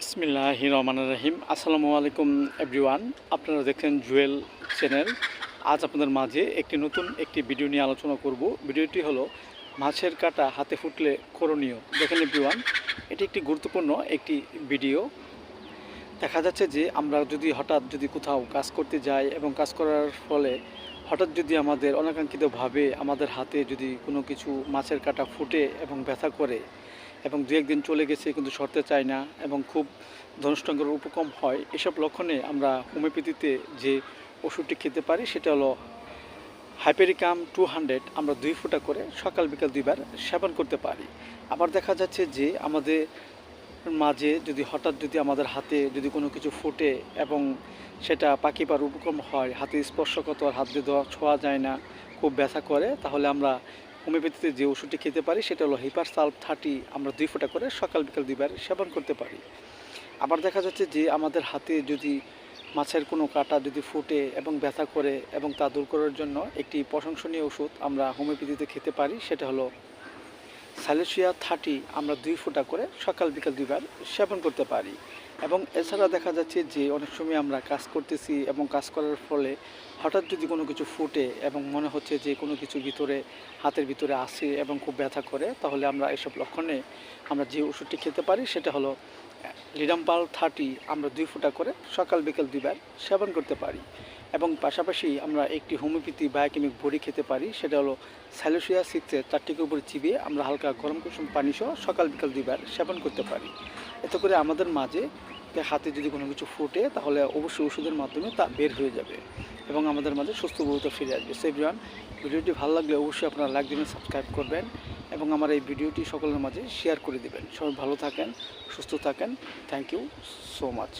বিসমিল্লাহ রহমান রাহিম। আসসালামু আলাইকুম এভরিওয়ান। আপনারা দেখছেন জুয়েল চ্যানেল। আজ আপনাদের মাঝে একটি নতুন একটি ভিডিও নিয়ে আলোচনা করব। ভিডিওটি হলো, মাছের কাটা হাতে ফুটলে করণীয়। দেখেন এভরিওয়ান, এটি একটি গুরুত্বপূর্ণ একটি ভিডিও। দেখা যাচ্ছে যে আমরা যদি হঠাৎ যদি কোথাও কাজ করতে যাই এবং কাজ করার ফলে হঠাৎ যদি আমাদের অনাকাঙ্ক্ষিতভাবে আমাদের হাতে যদি কোনো কিছু মাছের কাটা ফুটে এবং ব্যথা করে এবং দু একদিন চলে গেছে, কিন্তু সরতে চায় না এবং খুব ধনুষ্টঙ্গের উপকম হয়। এসব লক্ষণে আমরা হোমিওপ্যাথিতে যে ওষুধটি খেতে পারি, সেটা হলো হাইপেরিকাম টু হান্ড্রেড। আমরা দুই ফুটা করে সকাল বিকাল দুইবার সেবন করতে পারি। আবার দেখা যাচ্ছে যে আমাদের মাঝে যদি হঠাৎ যদি আমাদের হাতে যদি কোনো কিছু ফুটে এবং সেটা পাখি বা উপকম হয়, হাতে স্পর্শগত আর হাত দিয়ে ছোঁয়া যায় না, খুব ব্যথা করে, তাহলে আমরা হোমিওপ্যাথিতে যে ওষুধটি খেতে পারি, সেটা হলো হিপার সালফ থার্টি আমরা দুই ফোঁটা করে সকাল বিকাল দুইবার সেবন করতে পারি। আবার দেখা যাচ্ছে যে আমাদের হাতে যদি মাছের কোনো কাটা যদি ফুটে এবং ব্যথা করে এবং তা দূর করার জন্য একটি প্রশংসনীয় ওষুধ আমরা হোমিওপ্যাথিতে খেতে পারি, সেটা হলো স্যালেসিয়া থার্টি আমরা দুই ফোঁটা করে সকাল বিকাল দুইবার সেবন করতে পারি। এবং এছাড়া দেখা যাচ্ছে যে অনেক সময় আমরা কাজ করতেছি এবং কাজ করার ফলে হঠাৎ যদি কোনো কিছু ফুটে এবং মনে হচ্ছে যে কোনো কিছু ভিতরে, হাতের ভিতরে আসে এবং খুব ব্যথা করে, তাহলে আমরা এসব লক্ষণে আমরা যে ওষুধটি খেতে পারি সেটা হলো লিডাম্পাল থার্টি আমরা দুই ফোঁটা করে সকাল বিকাল দুইবার সেবন করতে পারি। এবং পাশাপাশি আমরা একটি হোমিওপ্যাথি বায়োকেমিক বড়ি খেতে পারি, সেটা হলো স্যালোসিয়া সিক্সের চারটিকে উপরে চিবিয়ে আমরা হালকা গরম কুসুম পানি সহ সকাল বিকাল দুইবার সেবন করতে পারি। এতে করে আমাদের মাঝে হাতে যদি কোনো কিছু ফুটে, তাহলে অবশ্যই ওষুধের মাধ্যমে তা বের হয়ে যাবে। এবং আমাদের মাঝে সুস্থ বহুত ফিরে আসবে। সেই বিমান ভিডিওটি ভালো লাগলে অবশ্যই আপনারা লাইক দিবেন সাবস্ক্রাইব করবেন এবং আমার এই ভিডিওটি সকলের মাঝে শেয়ার করে দেবেন। সবাই ভালো থাকেন, সুস্থ থাকেন। Thank you so much